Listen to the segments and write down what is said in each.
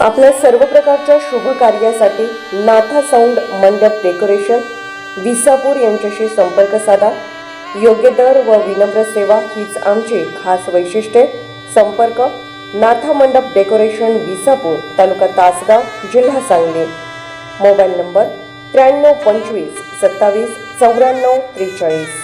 आपल्या सर्व प्रकारच्या शुभ कार्यासाठी नाथा साऊंड मंडप डेकोरेशन विसापूर यांच्याशी संपर्क साधा. योग्य दर व विनम्र सेवा हीच आमची खास वैशिष्ट्ये. संपर्क नाथा मंडप डेकोरेशन विसापूर तालुका तासगाव जिल्हा सांगली. मोबाईल नंबर त्र्याण्णव पंचवीस सत्तावीस चौऱ्याण्णव त्रेचाळीस.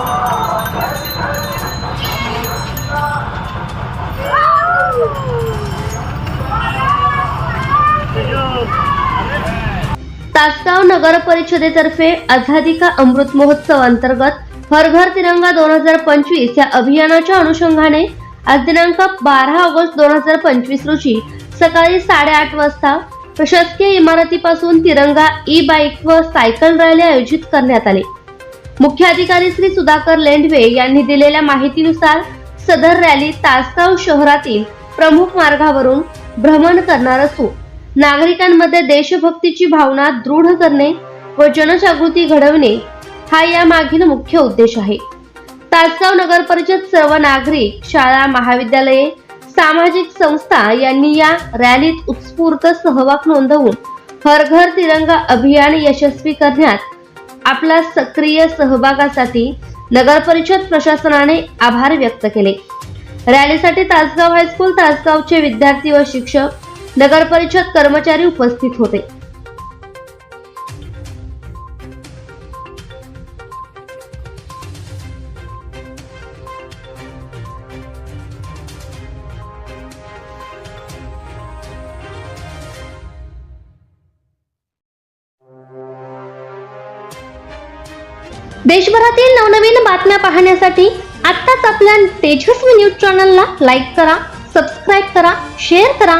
तासगाव नगर परिषदेतर्फे आझादी का अमृत महोत्सव अंतर्गत हर घर तिरंगा दोन हजार पंचवीस या अभियानाच्या अनुषंगाने आज दिनांक बारा ऑगस्ट दोन हजार पंचवीस रोजी सकाळी साडेआठ वाजता प्रशासकीय इमारतीपासून तिरंगा ई बाईक व सायकल रॅली आयोजित करण्यात आली. मुख्य अधिकारी श्री सुधाकर लेंडवे यांनी दिलेल्या माहितीनुसार सदर रॅली तासगाव शहरातील प्रमुख मार्गावरून भ्रमण करणार असून नागरिकांमध्ये देशभक्तीची भावना दृढ करणे व जनजागृती घडवणे हा या मागील मुख्य उद्देश आहे. तासगाव नगर परिषद सर्व नागरिक शाळा महाविद्यालये सामाजिक संस्था यांनी या रॅलीत उत्स्फूर्त सहभाग नोंदवून हर घर तिरंगा अभियान यशस्वी करण्यात आपला सक्रिय सहभागासाठी नगर परिषद प्रशासनाने आभार व्यक्त केले. रॅलीसाठी तासगाव हायस्कूल तासगावचे विद्यार्थी व शिक्षक नगर परिषद कर्मचारी उपस्थित होते. देशभरातील नवनवीन बातम्या पाहण्यासाठी आत्ताच आपल्या तेजस्वी न्यूज चॅनलला लाईक करा सबस्क्राईब करा शेअर करा.